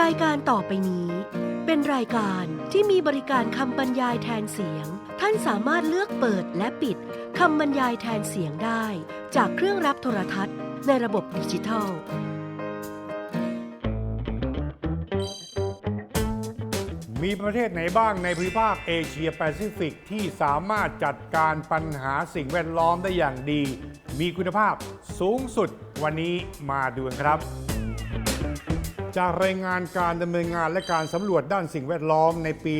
รายการต่อไปนี้ เป็นรายการที่มีบริการคำบรรยายแทนเสียง ท่านสามารถเลือกเปิดและปิดคำบรรยายแทนเสียงได้ จากเครื่องรับโทรทัศน์ในระบบดิจิทัล มีประเทศไหนบ้างในภูมิภาคเอเชียแปซิฟิกที่สามารถจัดการปัญหาสิ่งแวดล้อมได้อย่างดี มีคุณภาพสูงสุดวันนี้มาดูกันครับ จากรายงานการดำเนินงานและการสำรวจด้านสิ่งแวดล้อมในปี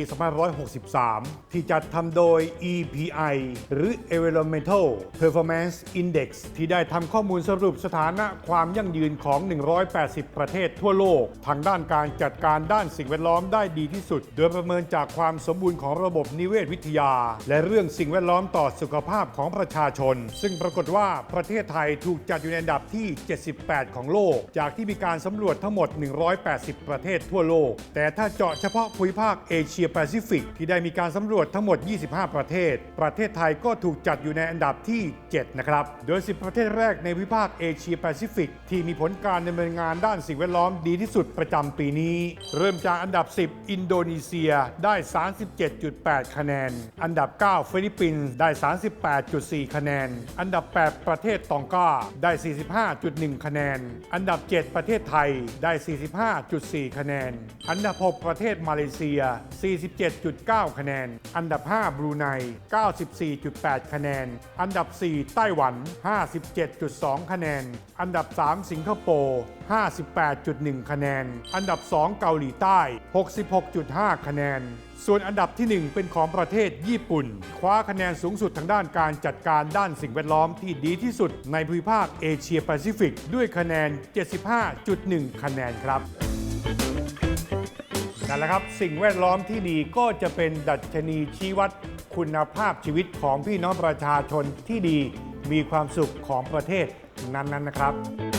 2563 ที่จัดทำโดย EPI หรือ Environmental Performance Index ที่ได้ทำข้อมูลสรุปสถานะความยั่งยืนของ 180 ประเทศทั่วโลก ทางด้านการจัดการด้านสิ่งแวดล้อมได้ดีที่สุด โดยประเมินจากความสมบูรณ์ของระบบนิเวศวิทยา และเรื่องสิ่งแวดล้อมต่อสุขภาพของประชาชน ซึ่งปรากฏว่าประเทศไทยถูกจัดอยู่ในอันดับที่ 78 ของโลก จากที่มีการสำรวจทั้งหมด 100 180 ประเทศทั่วโลก แต่ถ้าเจาะเฉพาะภูมิภาคเอเชียแปซิฟิก ที่ได้มีการสำรวจทั้งหมด 25 ประเทศ ประเทศไทยก็ถูกจัดอยู่ในอันดับที่ 7 นะครับ โดย 10 ประเทศแรกในภูมิภาคเอเชียแปซิฟิก ที่มีผลการดำเนินงานด้านสิ่งแวดล้อมดีที่สุดประจำปีนี้ เริ่มจากอันดับ 10 อินโดนีเซียได้ 37.8 คะแนน อันดับ 9 ฟิลิปปินส์ได้ 38.4 คะแนน อันดับ 8 ประเทศตองกาได้ 45.1 คะแนน อันดับ 7 ประเทศไทยได้ 45 45.4 คะแนน อันดับ 6 ประเทศมาเลเซีย 47.9 คะแนน อันดับ 5 บรูไน 94.8 คะแนน อันดับ 4 ไต้หวัน 57.2 คะแนน อันดับ 3 สิงคโปร์ 58.1 คะแนน อันดับ 2 เกาหลีใต้ 66.5 คะแนนส่วนอันดับที่ 1 เป็นของประเทศญี่ปุ่น คว้าคะแนนสูงสุดทางด้านการจัดการด้านสิ่งแวดล้อมที่ดีที่สุดในภูมิภาคเอเชียแปซิฟิก ด้วยคะแนน 75.1 คะแนนครับ นั่นแหละครับ สิ่งแวดล้อมที่ดีก็จะเป็นดัชนีชี้วัดคุณภาพชีวิตของพี่น้องประชาชนที่ดีมีความสุขของประเทศนั้นๆนะครับ